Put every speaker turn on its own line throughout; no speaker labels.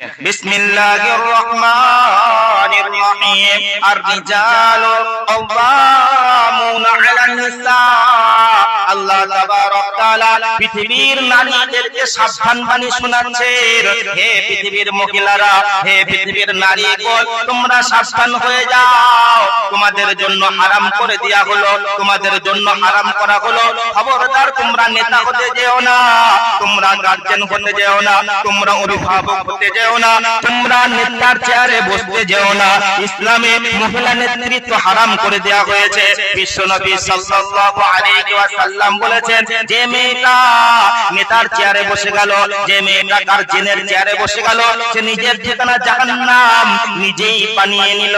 বিসমিল্লাহির রহমান। الرحمن الرحيم الرجال قوامون على النساء আল্লাহ তাবারক তাআলা পৃথিবীর নারীদেরকে সাবধান বাণী শোনাচ্ছেন হে পৃথিবীর মহিলারা হে পৃথিবীর নারীগণ তোমরা সাবধান হয়ে যাও তোমাদের জন্য হারাম করে দেয়া হলো তোমাদের জন্য হারাম করা হলো খবরদার তোমরা নেতা হতে যেও না তোমরা গার্জেন হতে যেও না তোমরা অভিভাবক হতে যেও না তোমরা নেতার চেয়ারে বসতে যেও না ইসলামে মহিলা নেতৃত্ব হারাম করে দেয়া হয়েছে। বিশ্বনবী সাল্লাল্লাহু সাল্লাম বলেছেন, যে মেয়েটা নেতার চেয়ারে বসে গেল, যে মেয়েটা গার্জেনের চেয়ারে বসে গেল, সে নিজের ঠিকানা জাহান্নাম নিজেই বানিয়ে নিল।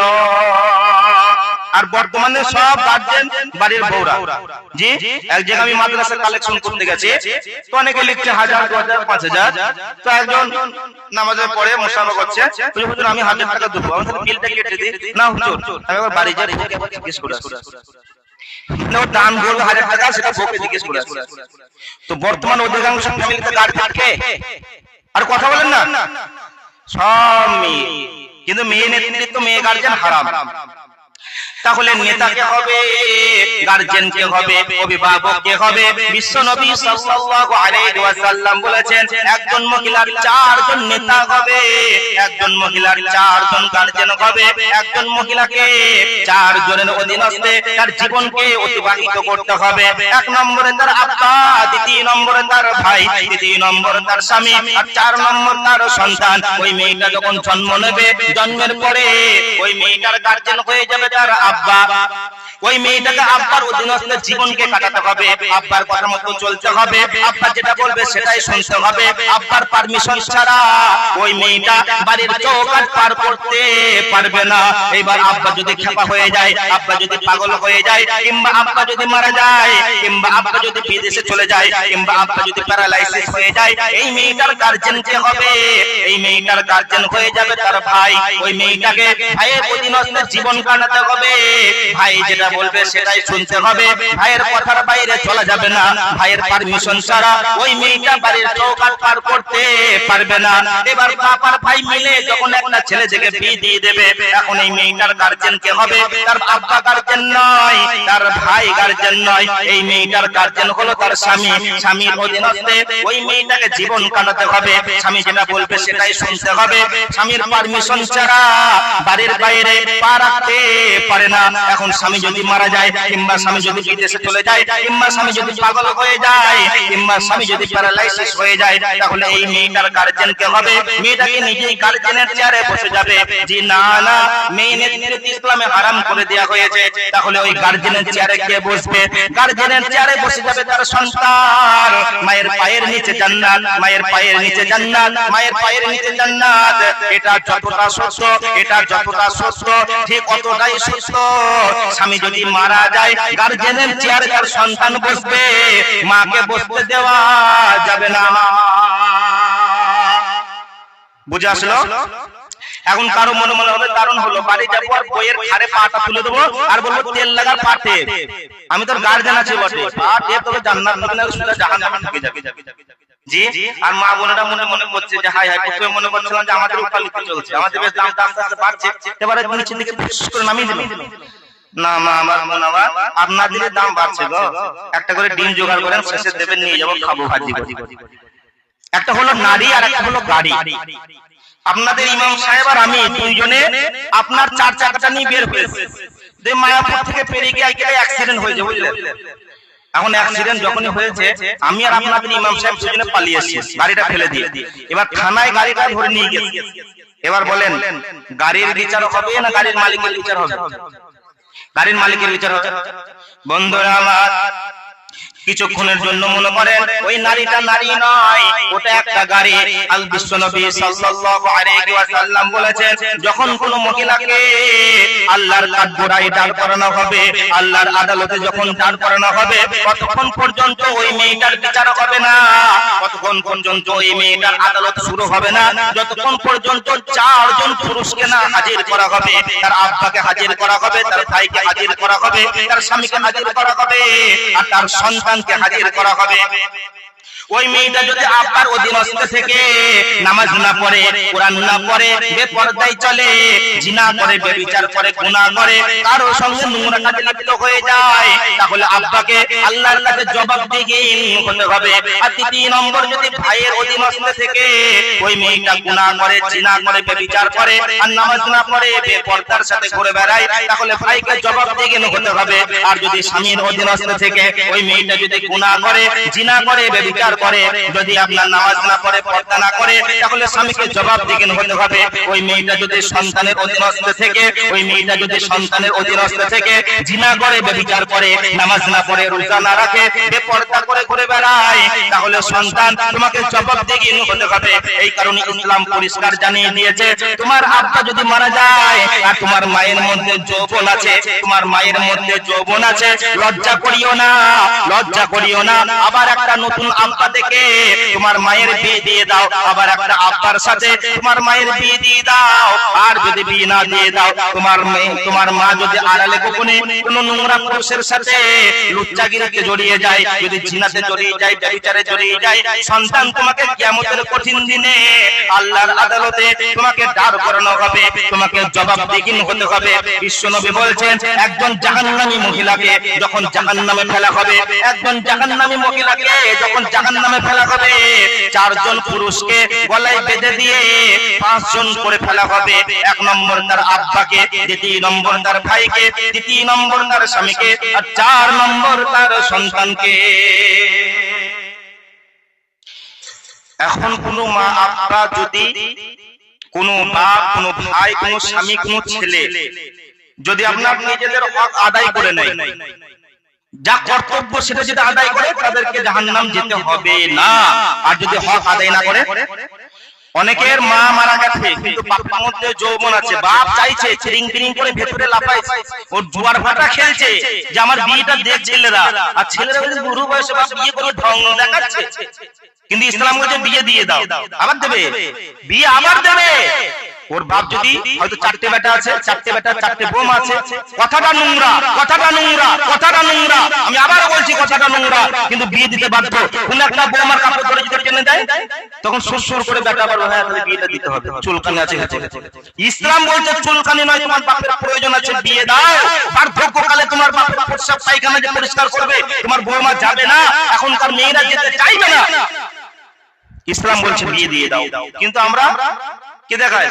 আর বর্তমানে সব গার্জেন বাড়ির বউরা। জি, এক জায়গায় আমি মাদ্রাসা কালেকশন করতে গেছি। তো অনেকে লিখছে হাজার, দু হাজার, পাঁচ হাজার। তো একজন নামাজের পরে মোশাবা করছে আমি হাজার টাকা দেবো। বিলটা কেটে দিই। না, হুজুর, আমি বাড়ি যাই জিজ্ঞেস করে বর্তমান অধিকাংশ আর কথা বলেন না। সব মেয়ে। কিন্তু মেয়ে নেতৃত্ব, মেয়ে গার্জেন হারাম। তাহলে নেতাকে হবে গার্জেনকে হবে, অভিভাবককে হবে। বিশ্ব নবী সাল্লাল্লাহু আলাইহি ওয়াসাল্লাম বলেছেন, একজন মহিলার চারজন নেতা হবে, একজন মহিলার চারজন গার্জেন হবে। একজন মহিলাকে চারজনের অধীনস্থে তার জীবনকে অতিবাহিত করতে হবে। এক নম্বরে তার আব্বা দ্বিতীয় নম্বরে তার ভাই, তৃতীয় নম্বরে তার স্বামী, আর চার নম্বর তার সন্তান। ওই মেয়েটা যখন জন্ম নেবে, জন্মের পরে ওই মেয়েটার গার্জেন হয়ে যাবে তার আব্বা ওই মেয়েটাকে আব্বার অধীনস্থ জীবনকে কাটাতে হবে, আব্বার কথা মতো চলতে হবে, আব্বা যেটা বলবে সেটাই শুনতে হবে, আব্বার পারমিশন ছাড়া ওই মেয়েটা বাড়ির চৌকাট পার করতে পারবে না। এবার আব্বা যদি খেপা হয়ে যায়, আব্বা যদি পাগল হয়ে যায়, কিংবা আব্বা যদি মারা যায়, কিংবা আব্বা যদি বিদেশে চলে যায়, কিংবা আব্বা যদি প্যারালাইসিস হয়ে যায়, এই মেয়েটার গার্জেন কে হবে? এই মেয়েটার গার্জেন হয়ে যাবে তার ভাই। ওই মেয়েটাকে ভাইয়ের অধীনস্থ জীবন কাটাতে হবে। ভাই যেটা বলবে সেটাই শুনতে হবে। ভাইয়ের কথার বাইরে চলা যাবে না। ভাইয়ের পারমিশন ছাড়া ওই মেয়েটা বাড়ির চৌকাট পার করতে পারবে না। এবার বাবার ভাই মিলে যখন একটা ছেলে থেকে বিয়ে দিয়ে দেবে এখন এই মেয়েটার গার্জেন কে হবে? তার আব্বা গার্জেন নয় তার ভাই গার্জেন নয়। এই মেয়েটার গার্জেন হলো তার স্বামী। স্বামীর অধীনস্থে ওই মেয়েটাকে জীবন কাটাতে হবে। স্বামী যেটা বলবে সেটাই শুনতে হবে। স্বামীর পারমিশন ছাড়া বাড়ির বাইরে পা রাখতে পারে না এখন স্বামী যদি মারা যায়, কিংবা স্বামী যদি বিদেশে চলে যায়, কিংবা স্বামী যদি পাগল হয়ে যায়, কিংবা স্বামী যদি প্যারালাইসিস হয়ে যায়, তাহলে এই মেয়েটার গার্জেন কে হবে? মেয়েটাকে নিজেই গার্জেনের চেয়ারে বসে যাবে। যে না না, মেয়ে নেতৃত্ব ইসলামে হারাম করে দেওয়া হয়েছে। তাহলে ওই গার্জেনের চেয়ারে কে বসবে? গার্জেনের চেয়ারে বসে যাবে তার সন্তান। মায়ের পায়ের নিচে জান্নাত, মায়ের পায়ের নিচে জান্নাত, মায়ের পায়ের নিচে জান্নাত। এটা যতটা সত্য, এটা যতটা সত্য, ঠিক অতটাই সত্য। স্বামী যদি মারা যায় গার্জেনের চেয়ারে তার সন্তান বসবে, মাকে বসতে দেওয়া যাবে না। বুঝে আসলো? এখন কারও মনে মনে হবে কারণ হলো। বাড়ি যাব আর বইয়ের ঘাড়ে পাটা তুলে দেবো আর বলব, তেল লাগার পাটে। আমি তোর গার্জেন আছি বটে। পাটে তোকে জান্নাত হবে না সুদা জাহান্নামে ঢুকে যাবে। জি? আর মা বোনেরা মনে মনে করছে যে হাই হাই প্রথমে মনে করছিলাম যে আমাদের উকালিতে চলছে। আমাদের বেশ দামটা আস্তে আস্তে বাড়ছে। এবারে নিচের দিকে করে নামিয়ে দিল। না মা আমার মনে হয় আপনাদের দাম বাড়ছে গো একটা করে ডিম জোগাড় করেন শেষে দেবেন নিয়ে যাব খাব ভাজি একটা হলো নারী আর একটা হলো গাড়ি। আপনাদের ইমাম সাহেব আর আমি দুইজনে আপনার চার চাকাটা নিয়ে বের হয়েছে। মায়াপুর থেকে পেরিয়ে গিয়ে গেলে অ্যাক্সিডেন্ট হয়েছে বুঝলেন? এখন অ্যাক্সিডেন্ট যখনই হয়েছে আমি আর আপনাদের ইমাম সাহেব দুজনে পালিয়ে এসেছি গাড়িটা ফেলে দিয়ে। এবার থানায় গাড়িটা ধরে নিয়ে গেছে। এবার বলেন গাড়ির বিচার হবে না গাড়ির মালিকের বিচার হবে গাড়ির মালিকের বিচার হবে। বন্ধুরা আমার কিছুক্ষণের জন্য মনে করেন ওই নারীটা নারী নয় ওটা একটা গাড়ি। আল বিশ্বনবী সাল্লাল্লাহু আলাইহি ওয়াসাল্লাম বলেছেন যখন কোন মহিলাকে আল্লাহর কাঠগড়ায় দাঁড় করানো হবে আল্লাহর আদালতে যখন দাঁড় করানো হবে ততক্ষণ পর্যন্ত ওই মেয়েটার বিচার হবে না ততক্ষণ পর্যন্ত ওই মেয়েটার আদালত শুরু হবে না যতক্ষণ পর্যন্ত চারজন পুরুষকে না হাজির করা হবে তার আব্বাকে হাজির করা হবে তার ভাইকে হাজির করা হবে তার স্বামীকে হাজির করা হবে আর তার সন্তানকে হাজির করা হবে। ওই মেয়েটা যদি আব্বার অধীনস্থ থেকে নামাজ না পড়ে, কোরআন না পড়ে, বেপরদায় চলে, জিনা করে, বেবিচার করে, গুনাহ করে, কারও সঙ্গে নোংরা কাজে লিপ্ত হয়ে যায়, তাহলে আব্বাকে আল্লাহর কাছে জবাব দিয়ে হতে হবে। আর তৃতীয় নম্বর, যদি ভাইয়ের অধীনস্থ থেকে ওই মেয়েটা গুনাহ করে, জিনা করে, বেবিচার করে, আর নামাজ না পড়ে, বেপরদার সাথে ঘুরে বেড়ায়, তাহলে ভাইকে জবাব দিয়ে হতে হবে। আর যদি স্বামীর অধীনস্থ থেকে ওই মেয়েটা যদি গুনাহ করে, জিনা করে, বেবিচার করে যদি আপনার নামাজ না পড়ে, পর্দা না করে, তাহলে স্বামীকে জবাব দিয়ে হতে হবে? ওই মেয়েটা যদি সন্তানের অধীনস্থ থেকে, ওই মেয়েটা যদি সন্তানের অধীনস্থ থেকে জিনা করে বেবিচার করে, নামাজ না পড়ে, রোজা না রাখে, বেপর্দা করে ঘুরে বেড়ায়, তাহলে সন্তান তোমাকে জবাব দিয়ে হতে হবে? এই কারণে ইসলাম পরিষ্কার জানিয়ে দিয়েছে, তোমার আব্বা যদি মারা যায়, আর তোমার মায়ের মধ্যে যৌবন আছে, তোমার মায়ের মধ্যে যৌবন আছে, লজ্জা করিও না, লজ্জা করিও না। আবার একটা নতুন আব্বা থেকে তোমার মায়ের বিয়ে দিয়ে দাও। আবার একটা আব্বার সাথে তোমার মায়ের বিয়ে দিয়ে দাও। আর যদি বিয়ে না দিয়ে দাও, তোমার তোমার মা যদি আড়ালে নোংরা পুরুষের সাথে জড়িয়ে যায়, যদি জিনাতে জড়িয়ে যায়, ব্যভিচারে জড়িয়ে যায়, সন্তান তোমাকে কঠিন দিনে আল্লাহর আদালতে তোমাকে দাঁড় করানো হবে, তোমাকে হতে হবে। বলছেন, একজন জাহান্নামী মহিলাকে যখন জাহান্নামে ফেলা হবে, একজন জাহান্নামী মহিলাকে যখন জাহান্নামে ফেলা হবে। চারজন পুরুষকে গলায় বেঁধে দিয়ে পাঁচজন করে ফেলা হবে। এক নম্বর তার আব্বাকে, দ্বিতীয় নম্বর তার ভাইকে, তৃতীয় নম্বর তার স্বামীকে আর চার নম্বর তার সন্তানকে। এখন কোন মা আব্বা যদি কোন বাপ, কোন ভাই, কোন স্বামী, কোন ছেলে যদি আপনার নিজেদের হক আদায় করে নেয় যা কর্তব্য সেটা যদি আদায় করে তাদেরকে জাহান্নাম যেতে হবে না। আর যদি হক আদায় না করে অনেকের মা মারা গেছে কিন্তু বাপের মধ্যে যৌবন আছে। বাপ চাইছে চিরিং চিরিং করে ভেতরে ওর জুয়ার ভাটা খেলছে। যে আমার বিয়েটা দেখ ছেলেরা। আর ছেলেরা বুড়ো বয়সে বাপ বিয়ে করে ঢং দেখাচ্ছে। কিন্তু ইসলাম বলছে বিয়ে দিয়ে দাও। আবার দেবে। বিয়ে আবার দেবে। ওর বাপ যদি হয়তো চারটে বেটা আছে চারটে বেটা চারটে বোম আছে। কথাটা নোংরা কথাটা নোংরা কথাটা নোংরা। আমি আবার বলছি কথাটা নোংরা কিন্তু বিয়ে দিতে বাধ্য। কোন একটা বোমার কাপড় ধরে যদি টেনে দেয় তখন সুর করে বেটা আবার হ্যাঁ তাহলে বিয়েটা দিতে হবে। চুলকানি আছে ইসলাম বলছে চুলকানি নয় তোমার বাপের প্রয়োজন আছে বিয়ে দাও। বার্ধক্যকালে তোমার বাপের প্রস্রাব পায়খানা যে পরিষ্কার করবে তোমার বৌমা যাবে না। এখনকার মেয়েরা যেতে চাইবে না। ইসলাম বলছে বিয়ে দিয়ে দাও। কিন্তু আমরা কে দেখায়?